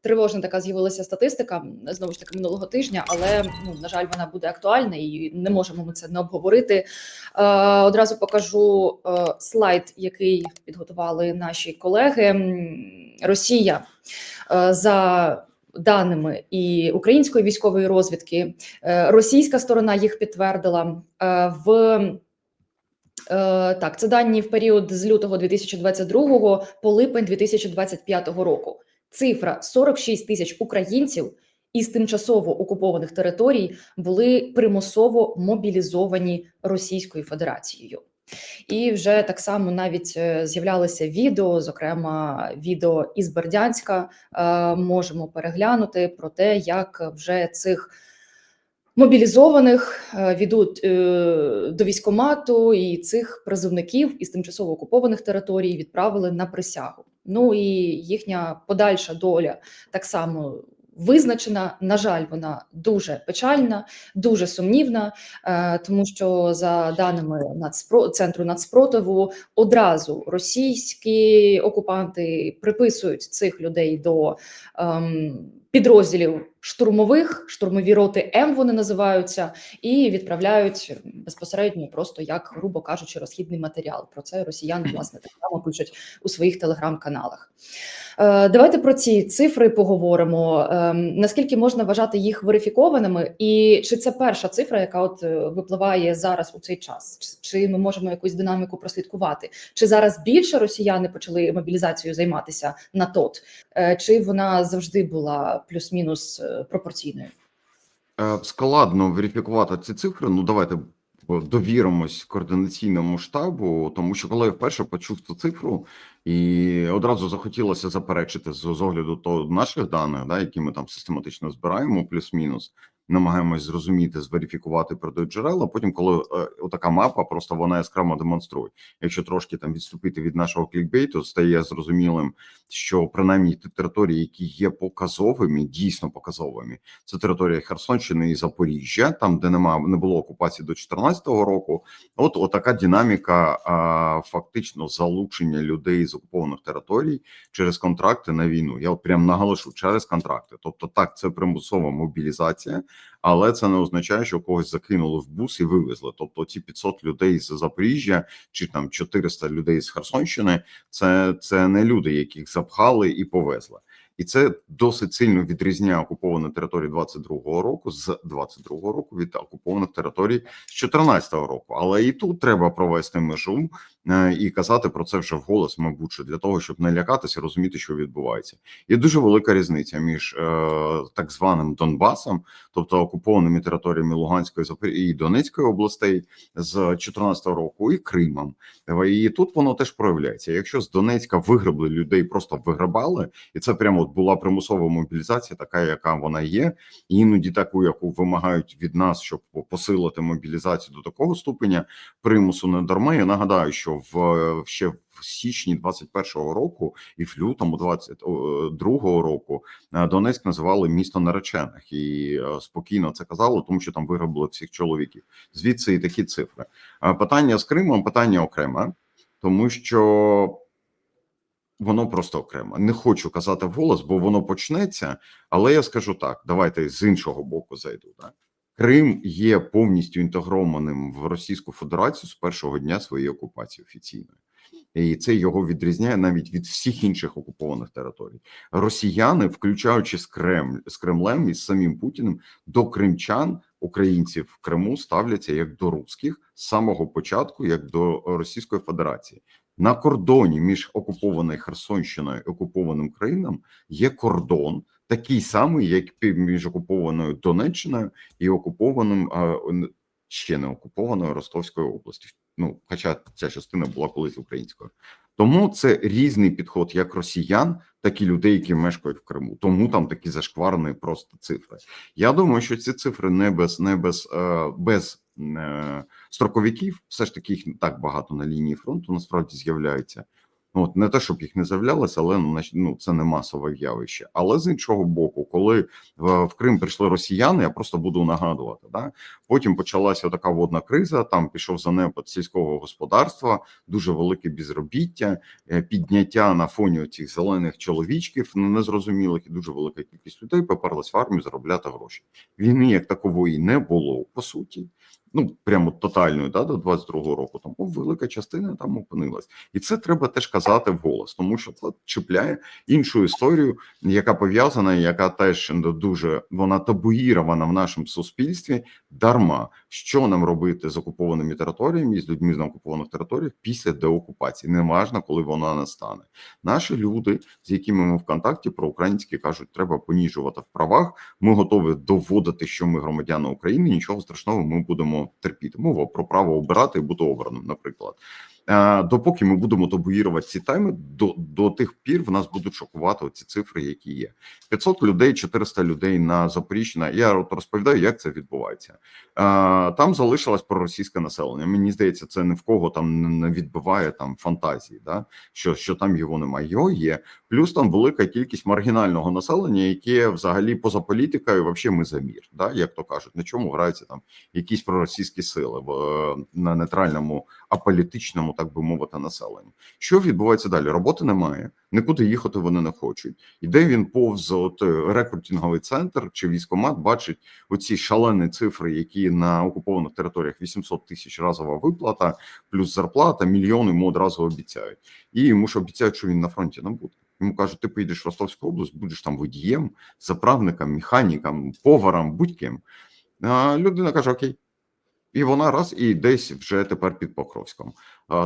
тривожна така з'явилася статистика знову ж таки минулого тижня, але ну на жаль, вона буде актуальна і не можемо ми це не обговорити. Е, Одразу покажу е, слайд, який підготували наші колеги. Росія е, за даними і української військової розвідки, е, російська сторона їх підтвердила в. Так, це дані в період з лютого 2022 по липень 2025 року. Цифра 46 тисяч українців із тимчасово окупованих територій були примусово мобілізовані Російською Федерацією. І вже так само навіть е, з'являлися відео, зокрема відео із Бердянська. Е, можемо переглянути про те, як вже цих мобілізованих е, ведуть до військомату, і цих призовників із тимчасово окупованих територій відправили на присягу. Ну і їхня подальша доля так само визначена. На жаль, вона дуже печальна, дуже сумнівна, е, тому що за даними Нацпро центру нацпротиву, одразу російські окупанти приписують цих людей до ем, підрозділів штурмових, штурмові роти М вони називаються, і відправляють безпосередньо, просто як грубо кажучи, розхідний матеріал. Про це росіяни власне так само пишуть у своїх телеграм-каналах. Е, Давайте про ці цифри поговоримо. Е, Наскільки можна вважати їх верифікованими, і чи це перша цифра, яка от е, випливає зараз у цей час? Чи- ми можемо якусь динаміку прослідкувати? Чи зараз більше росіяни почали мобілізацією займатися на тот, чи вона завжди була плюс-мінус е, пропорційною? Е, Складно верифікувати ці цифри. Ну давайте довіримось координаційному штабу, тому що коли я вперше почув цю цифру, і одразу захотілося заперечити з огляду то наших даних, да, які ми там систематично збираємо, плюс-мінус, намагаємось зрозуміти, зверифікувати продають джерела. Потім, коли е, отака мапа, просто вона яскраво демонструє. Якщо трошки там відступити від нашого клікбейту, стає зрозумілим, що принаймні ті території, які є показовими, дійсно показовими, це територія Херсонщини і Запоріжжя, там де нема не було окупації до 2014 року. От отака динаміка а, фактично залучення людей з окупованих територій через контракти на війну. Я от прям наголошу через контракти. Тобто, так, це примусова мобілізація, але це не означає, що когось закинули в бус і вивезли. Тобто, ці 500 людей з Запоріжжя чи там 400 людей з Херсонщини, це, це не люди, яких запхали і повезли. І це досить сильно відрізняє окуповані території 22-го року з 22-го року від окупованих територій з 14-го року. Але і тут треба провести межу і казати про це вже вголос, мабуть, для того, щоб не лякатися, розуміти, що відбувається. Є дуже велика різниця між е, так званим Донбасом, тобто окупованими територіями Луганської і Донецької областей з 14-го року, і Кримом. І тут воно теж проявляється. Якщо з Донецька вигребли людей, просто виграбали, і це прямо от була примусова мобілізація, така яка вона є, іноді таку, яку вимагають від нас, щоб посилити мобілізацію до такого ступеня примусу не дарма. Я нагадаю, що в ще в січні 21-го року і в лютому 22-го року е, Донецьк називали місто наречених і е, спокійно це казали, тому що там виграбили всіх чоловіків. Звідси і такі цифри. Е, Питання з Кримом, питання окреме, тому що воно просто окремо. Не хочу казати вголос, бо воно почнеться. Але я скажу так: давайте з іншого боку зайду. Так? Крим є повністю інтегрованим в Російську Федерацію з першого дня своєї окупації офіційної. І це його відрізняє навіть від всіх інших окупованих територій. Росіяни, включаючи з Кремль з Кремлем і з самим Путіним, до кримчан українців в Криму ставляться як до русських з самого початку, як до Російської Федерації. На кордоні між окупованою Херсонщиною і окупованим Кримом є кордон, такий самий, як між окупованою Донеччиною і окупованим ще не окупованою Ростовською областю. Ну, хоча ця частина була колись українською. Тому це різний підход як росіян, так і людей, які мешкають в Криму. Тому там такі зашкварені просто цифри. Я думаю, що ці цифри не без не без, е, без е, строковиків, все ж таки їх не так багато на лінії фронту насправді з'являється. Ну, От не те, щоб їх не з'являлося, але ну, ну, це не масове явище. Але з іншого боку, коли в, в Крим прийшли росіяни, я просто буду нагадувати. Да? Потім почалася така водна криза. Там пішов занепад сільського господарства, дуже велике безробіття, е, підняття на фоні цих зелених чоловічків незрозумілих, і дуже велика кількість людей поперлась в армію заробляти гроші. Війни як такової не було по суті. Ну прямо тотальної, да, до 22-го року. Тому велика частина там опинилась, і це треба теж казати вголос, тому що це чіпляє іншу історію, яка пов'язана, яка теж дуже вона табуїрована в нашому суспільстві. Дарма що нам робити з окупованими територіями і з людьми на окупованих територіях після деокупації, неважно, коли вона настане. Наші люди, з якими ми в контакті, проукраїнські кажуть, треба поніжувати в правах. Ми готові доводити, що ми громадяни України. Нічого страшного, ми будемо терпіти. Мова про право обирати і бути обраним, наприклад. Е, Допоки ми будемо табуїрувати ці теми, до, до тих пір в нас будуть шокувати ці цифри, які є. 500 людей, 400 людей на Запоріжжя. Я от розповідаю, як це відбувається. Е, Там залишилось проросійське населення. Мені здається, це ні в кого там не відбиває там фантазії, да? що, що там його немає. Його є. Плюс там велика кількість маргінального населення, яке взагалі поза політикою, взагалі ми за мір, да? як то кажуть, на чому граються там якісь проросійські сили в е, на нейтральному аполітичному, так би мовити, населенні. Що відбувається далі? Роботи немає, нікуди їхати вони не хочуть. Іде він повз от е, рекрутинговий центр чи військомат, бачить оці шалені цифри, які на окупованих територіях 800 тисяч разова виплата, плюс зарплата, мільйони йому одразу обіцяють. І йому ж обіцяють, що він на фронті не буде. Йому кажуть, ти поїдеш в Ростовську область, будеш там водієм, заправником, механіком, поваром, будь-ким. Людина каже: Окей. І вона раз і десь вже тепер під Покровськом.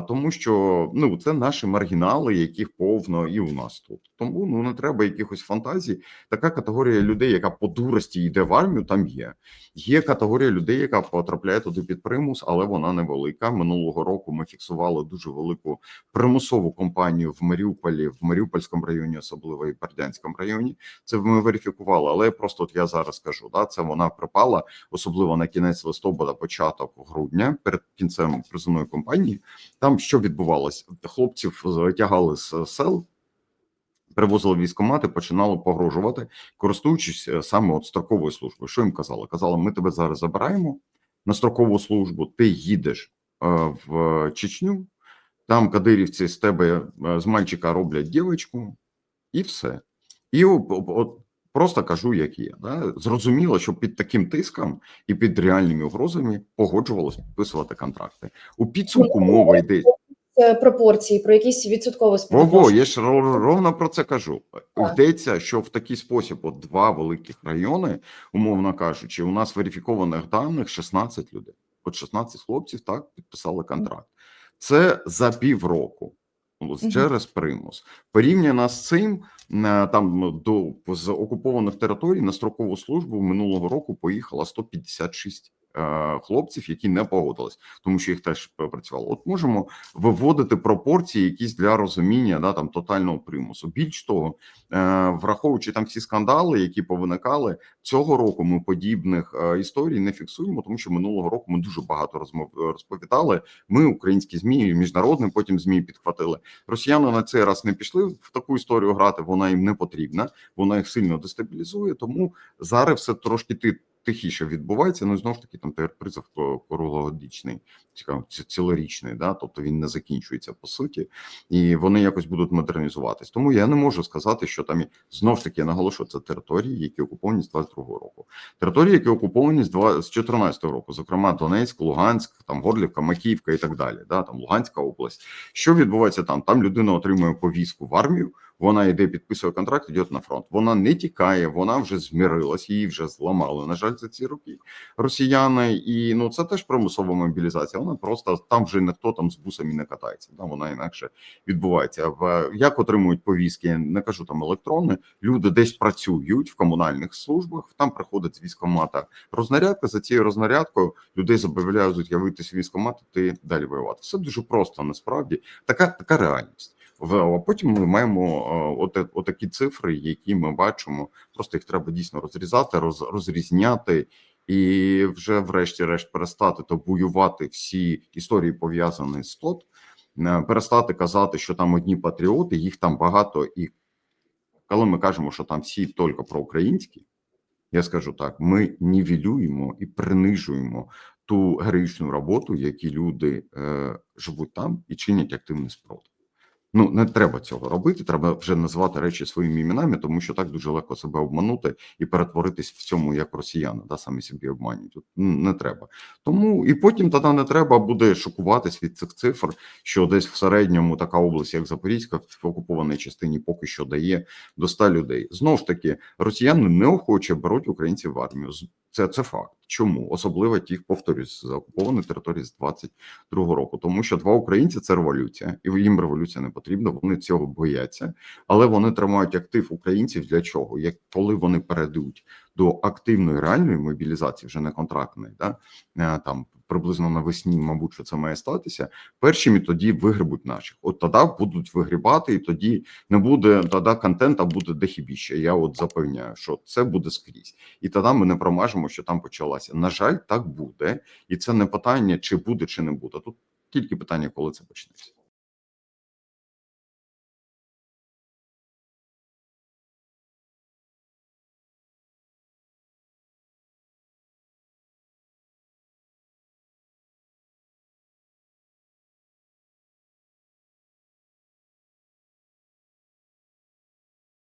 Тому що ну це наші маргінали, яких повно і у нас тут. Тому ну не треба якихось фантазій. Така категорія людей, яка по дурості йде в армію, там є. Є категорія людей, яка потрапляє туди під примус, але вона невелика. Минулого року ми фіксували дуже велику примусову кампанію в Маріуполі, в Маріупольському районі, особливо і Бердянському районі. Це ми верифікували. Але просто от я зараз скажу, да, це вона припала, особливо на кінець листопада, початок грудня, перед кінцем призовної кампанії. Там що відбувалось? Хлопців тягали з сел. Привозили військомати, починали погрожувати, користуючись е, саме от строковою службою. Що їм казали? Казали, ми тебе зараз забираємо на строкову службу. Ти їдеш е, в Чечню, там кадирівці з тебе е, з мальчика роблять дівчинку, і все. І от просто кажу, як є. Да? Зрозуміло, що під таким тиском і під реальними угрозами погоджувалось підписувати контракти. У підсумку мова йде. Пропорції, про якісь відсоткове Ого, я ж ровно про це кажу. Так. Йдеться, що в такий спосіб, от два великих райони, умовно кажучи, у нас верифікованих даних 16 людей. От 16 хлопців так підписали контракт. Це за півроку. Через примус. Порівняно з цим е, там до з окупованих територій на строкову службу минулого року поїхало 156 е, хлопців, які не погодились, тому що їх теж працювало. От можемо виводити пропорції якісь для розуміння да там тотального примусу. Більш того, е, враховуючи там всі скандали, які повиникали цього року, ми подібних е, історій не фіксуємо, тому що минулого року ми дуже багато розмов розповідали. Ми, українські змі, міжнародні, потім змі підхватили. Росіяни на цей раз не пішли в таку історію грати. Вона їм не потрібна, вона їх сильно дестабілізує. Тому зараз все трошки ти. Тихіше відбувається, ну і знову ж таки там призов цікаво, цілорічний, да, тобто він не закінчується по суті, і вони якось будуть модернізуватись. Тому я не можу сказати, що там і знов ж таки я наголошую, це території, які окуповані з 22-го року. Території, які окуповані з 2, з 14-го року, зокрема Донецьк, Луганськ, там Горлівка, Макіївка і так далі. Да, там Луганська область. Що відбувається там? Там людина отримує повістку в армію. Вона йде, підписує контракт, йде на фронт. Вона не тікає, вона вже змірилась, її вже зламали. На жаль, за ці роки росіяни, і ну це теж примусова мобілізація. Вона просто там вже ніхто там з бусами не катається. Да, вона інакше відбувається. В як отримують повістки, не кажу там електронні. Люди десь працюють в комунальних службах. Там приходить з військомата рознарядка. За цією рознарядкою людей зобов'язують явитися військомат і далі воювати. Все дуже просто насправді така така реальність. А потім ми маємо от, отакі цифри, які ми бачимо. Просто їх треба дійсно розрізати, роз, розрізняти. І вже, врешті-решт, перестати табуювати всі історії пов'язані з ТОТ, е, перестати казати, що там одні патріоти, їх там багато, і коли ми кажемо, що там всі тільки проукраїнські, я скажу так: ми нівелюємо і принижуємо ту героїчну роботу, які люди е, живуть там і чинять активний спротив. Ну не треба цього робити. Треба вже називати речі своїми іменами, тому що так дуже легко себе обманути і перетворитись в цьому як росіяни, да самі собі обманюють. Тут не треба. Тому і потім тоді не треба буде шокуватись від цих цифр, що десь в середньому така область, як Запорізька, в окупованій частині поки що дає до 100 людей. Знову ж таки, росіяни неохоче беруть українців в армію. Це, це факт. Чому особливо тих, повторюсь, з окупованої території з 22 року, тому що два українці це революція, і їм революція не потрібна. Вони цього бояться, але вони тримають актив українців для чого? Як коли вони перейдуть до активної реальної мобілізації, вже не контрактної, да е, там приблизно навесні, мабуть, що це має статися. Першими тоді вигребуть наших. От тоді будуть вигрібати, і тоді не буде тоді контента буде дехібіще. Я от запевняю, що це буде скрізь, і тоді ми не промажемо, що там почалася. На жаль, так буде, і це не питання, чи буде, чи не буде. Тут тільки питання, коли це почнеться.